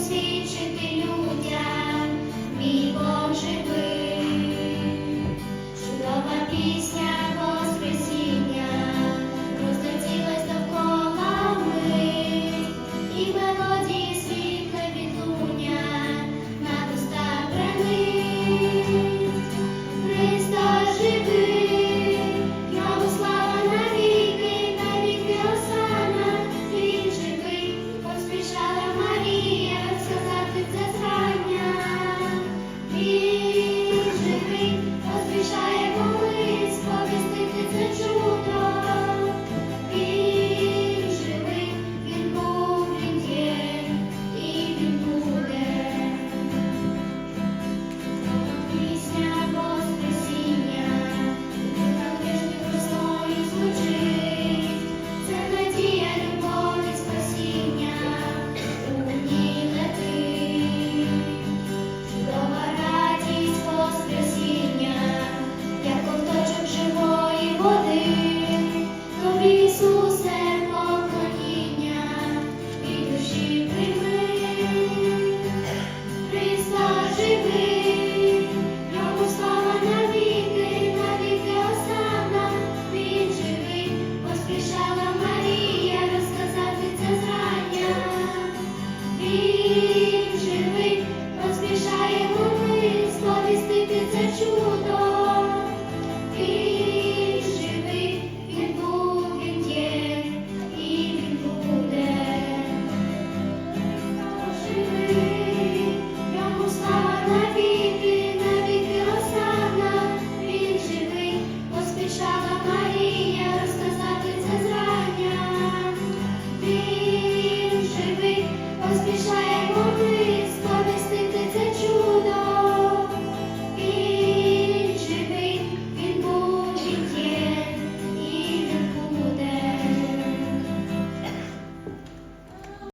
свідчити людям, мій Боже чудова пісня Воскресіння, розлетілась довкола ми, і мелодії світ.